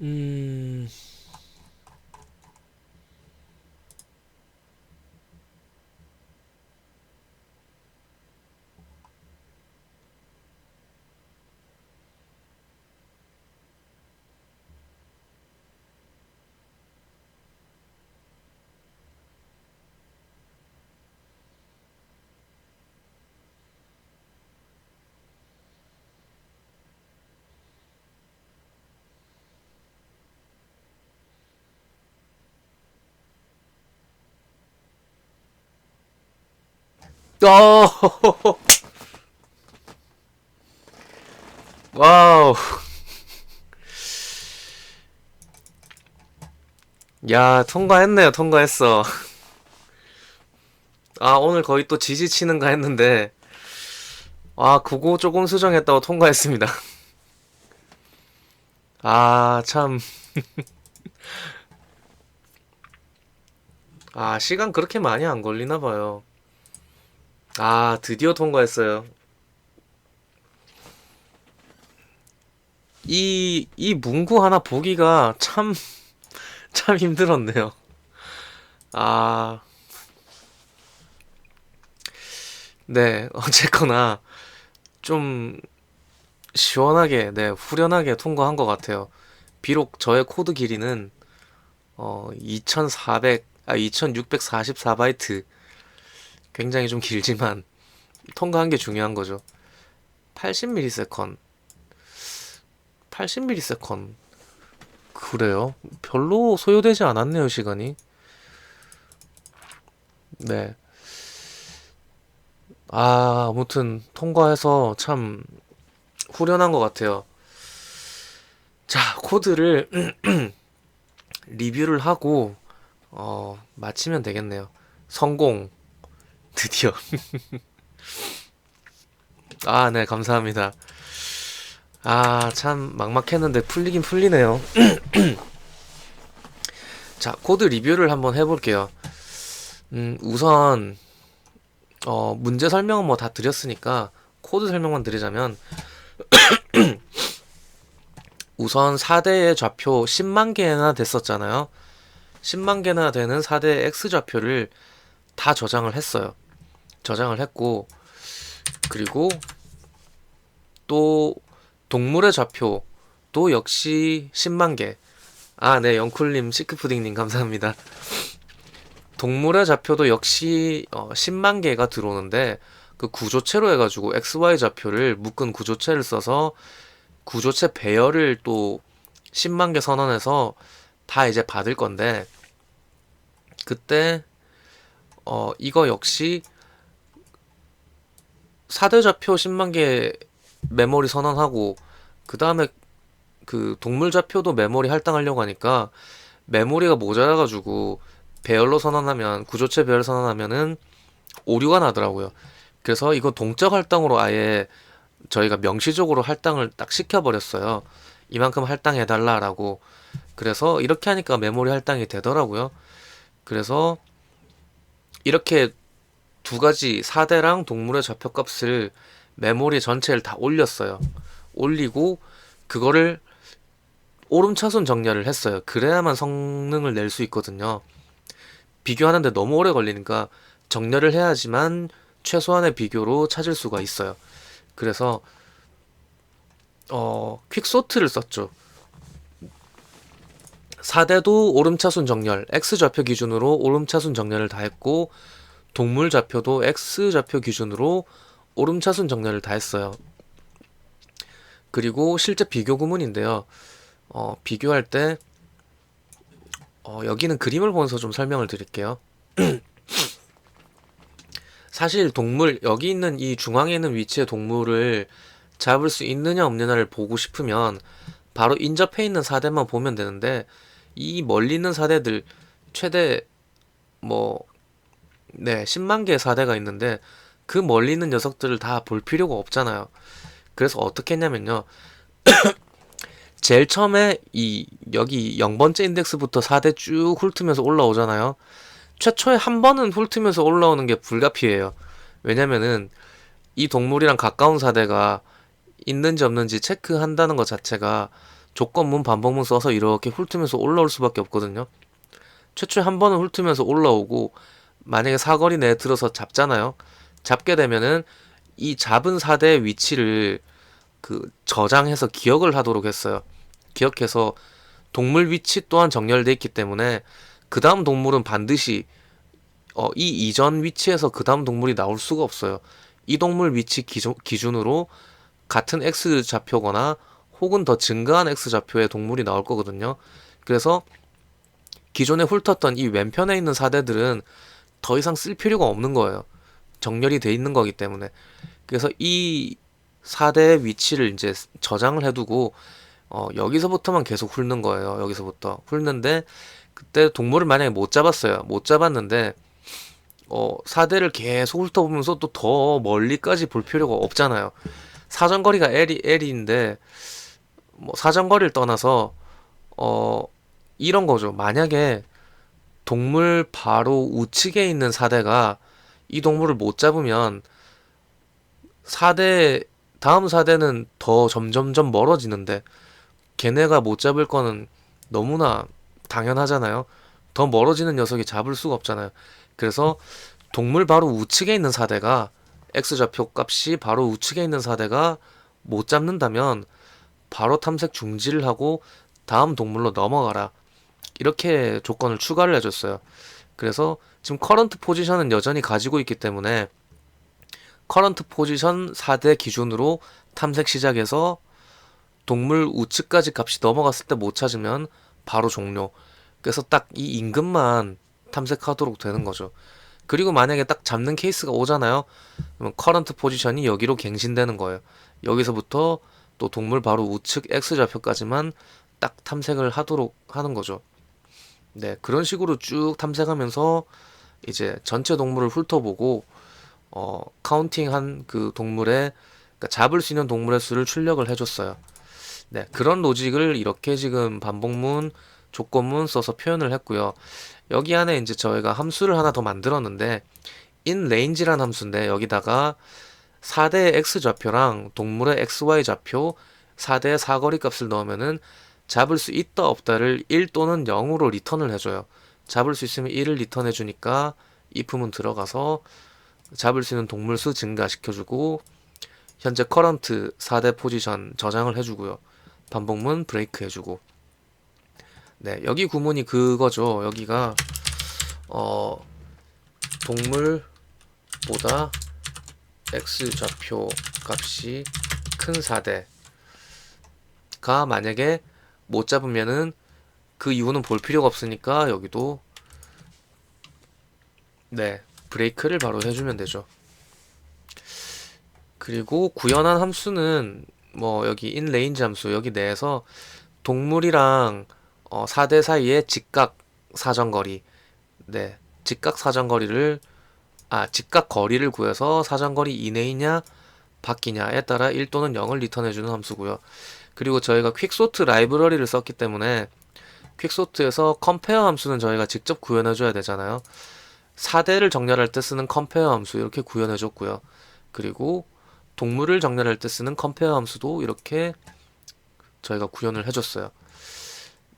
음. 어. 와우. 야, 통과했네요. 통과했어. 아, 오늘 거의 또 지지치는가 했는데, 아, 그거 조금 수정했다고 통과했습니다. 아, 참. 아, 시간 그렇게 많이 안 걸리나 봐요. 아, 드디어 통과했어요. 이, 이 문구 하나 보기가 참, 참 힘들었네요. 아, 네, 어쨌거나, 좀, 시원하게, 네, 후련하게 통과한 것 같아요. 비록 저의 코드 길이는, 어, 2400, 아, 2644바이트. 굉장히 좀 길지만, 통과한 게 중요한 거죠. 80ms, 80ms. 그래요? 별로 소요되지 않았네요, 시간이. 네. 아, 아무튼 통과해서 참 후련한 것 같아요. 자, 코드를 리뷰를 하고 어, 마치면 되겠네요. 성공. 드디어. 아, 네, 감사합니다. 아, 참 막막했는데 풀리긴 풀리네요. 자, 코드 리뷰를 한번 해볼게요. 음, 우선 어, 문제 설명은 뭐 다 드렸으니까 코드 설명만 드리자면 우선 4대의 좌표 10만 개나 됐었잖아요. 10만 개나 되는 4대 X 좌표를 다 저장을 했어요. 저장을 했고 그리고 또 동물의 좌표도 역시 10만 개. 아, 네, 영쿨님, 시크푸딩님 감사합니다. 동물의 좌표도 역시 어, 10만 개가 들어오는데 그 구조체로 해가지고 XY 좌표를 묶은 구조체를 써서 구조체 배열을 또 10만 개 선언해서 다 이제 받을 건데 그때 어 이거 역시 4대 좌표 10만 개 메모리 선언하고 그 다음에 그 동물 좌표도 메모리 할당하려고 하니까 메모리가 모자라가지고 배열로 선언하면 구조체 배열 선언하면은 오류가 나더라고요. 그래서 이거 동적 할당으로 아예 저희가 명시적으로 할당을 딱 시켜버렸어요. 이만큼 할당해달라라고. 그래서 이렇게 하니까 메모리 할당이 되더라고요. 그래서 이렇게 두 가지 4대랑 동물의 좌표값을 메모리 전체를 다 올렸어요. 올리고 그거를 오름차순 정렬을 했어요. 그래야만 성능을 낼 수 있거든요. 비교하는데 너무 오래 걸리니까 정렬을 해야지만 최소한의 비교로 찾을 수가 있어요. 그래서 어, 퀵소트를 썼죠. 4대도 오름차순 정렬, X좌표 기준으로 오름차순 정렬을 다 했고 동물 좌표도 X좌표 기준으로 오름차순 정렬을 다 했어요. 그리고 실제 비교 구문인데요. 어, 비교할 때 어, 여기는 그림을 보면서 좀 설명을 드릴게요. 사실 동물 여기 있는 이 중앙에 있는 위치의 동물을 잡을 수 있느냐 없느냐를 보고 싶으면 바로 인접해 있는 사대만 보면 되는데 이 멀리 있는 사대들 최대 뭐 네, 10만 개의 사대가 있는데 그 멀리 있는 녀석들을 다 볼 필요가 없잖아요. 그래서 어떻게 했냐면요. 제일 처음에 이 여기 0번째 인덱스부터 4대 쭉 훑으면서 올라오잖아요. 최초에 한 번은 훑으면서 올라오는 게 불가피해요. 왜냐면은 이 동물이랑 가까운 사대가 있는지 없는지 체크한다는 것 자체가 조건문 반복문 써서 이렇게 훑으면서 올라올 수밖에 없거든요. 최초에 한 번은 훑으면서 올라오고 만약에 사거리 내에 들어서 잡잖아요. 잡게 되면은 이 잡은 사대의 위치를 그 저장해서 기억을 하도록 했어요. 기억해서 동물 위치 또한 정렬돼 있기 때문에 그 다음 동물은 반드시 어, 이 이전 위치에서 그 다음 동물이 나올 수가 없어요. 이 동물 위치 기준, 기준으로 같은 X 좌표거나 혹은 더 증가한 X 좌표의 동물이 나올 거거든요. 그래서 기존에 훑었던 이 왼편에 있는 사대들은 더 이상 쓸 필요가 없는 거예요. 정렬이 돼 있는 거기 때문에. 그래서 이 사대의 위치를 이제 저장을 해두고 어, 여기서부터만 계속 훑는 거예요. 여기서부터 훑는데 그때 동물을 만약에 못 잡았어요. 못 잡았는데 어, 사대를 계속 훑어보면서 또 더 멀리까지 볼 필요가 없잖아요. 사정거리가 L이 L인데 뭐 사정거리를 떠나서 어 이런 거죠. 만약에 동물 바로 우측에 있는 사대가 이 동물을 못 잡으면 사대 다음 사대는 더 점점점 멀어지는데 걔네가 못 잡을 거는 너무나 당연하잖아요. 더 멀어지는 녀석이 잡을 수가 없잖아요. 그래서 동물 바로 우측에 있는 사대가 X좌표 값이 바로 우측에 있는 사대가 못 잡는다면 바로 탐색 중지를 하고 다음 동물로 넘어가라. 이렇게 조건을 추가를 해줬어요. 그래서 지금 커런트 포지션은 여전히 가지고 있기 때문에 커런트 포지션 4대 기준으로 탐색 시작해서 동물 우측까지 값이 넘어갔을 때 못 찾으면 바로 종료. 그래서 딱 이 임금만 탐색하도록 되는 거죠. 그리고 만약에 딱 잡는 케이스가 오잖아요. 그러면 커런트 포지션이 여기로 갱신되는 거예요. 여기서부터 또 동물 바로 우측 X 좌표까지만 딱 탐색을 하도록 하는 거죠. 네, 그런 식으로 쭉 탐색하면서 이제 전체 동물을 훑어보고 어, 카운팅한 그 동물의 그러니까 잡을 수 있는 동물의 수를 출력을 해줬어요. 네, 그런 로직을 이렇게 지금 반복문, 조건문 써서 표현을 했고요. 여기 안에 이제 저희가 함수를 하나 더 만들었는데 inRange란 함수인데 여기다가 4대의 x 좌표랑 동물의 xy 좌표 4대의 사거리 값을 넣으면은 잡을 수 있다 없다를 1 또는 0으로 리턴을 해줘요. 잡을 수 있으면 1을 리턴해 주니까 if문 들어가서 잡을 수 있는 동물 수 증가시켜주고 현재 커런트 4대 포지션 저장을 해주고요. 반복문 브레이크 해주고 네 여기 구문이 그거죠. 여기가 어 동물보다 x 좌표 값이 큰 4대가 만약에 못 잡으면은 그 이유는 볼 필요가 없으니까 여기도 네 브레이크를 바로 해주면 되죠. 그리고 구현한 함수는 뭐 여기 inRange 함수 여기 내에서 동물이랑 어 4대 사이의 직각 사정거리 네 직각 사정거리를 아 직각 거리를 구해서 사정거리 이내이냐 바뀌냐에 따라 1 또는 0을 리턴해주는 함수고요. 그리고 저희가 퀵소트 라이브러리를 썼기 때문에 퀵소트에서 컴페어 함수는 저희가 직접 구현해 줘야 되잖아요. 4대를 정렬할 때 쓰는 컴페어 함수 이렇게 구현해 줬고요. 그리고 동물을 정렬할 때 쓰는 컴페어 함수도 이렇게 저희가 구현을 해 줬어요.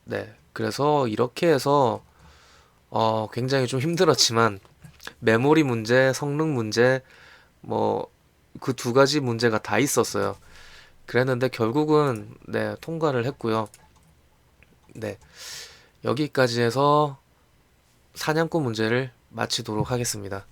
네, 그래서 이렇게 해서 어, 굉장히 좀 힘들었지만 메모리 문제, 성능 문제, 뭐 그 두 가지 문제가 다 있었어요. 그랬는데 결국은 네, 통과를 했고요. 네. 여기까지 해서 사냥꾼 문제를 마치도록 하겠습니다.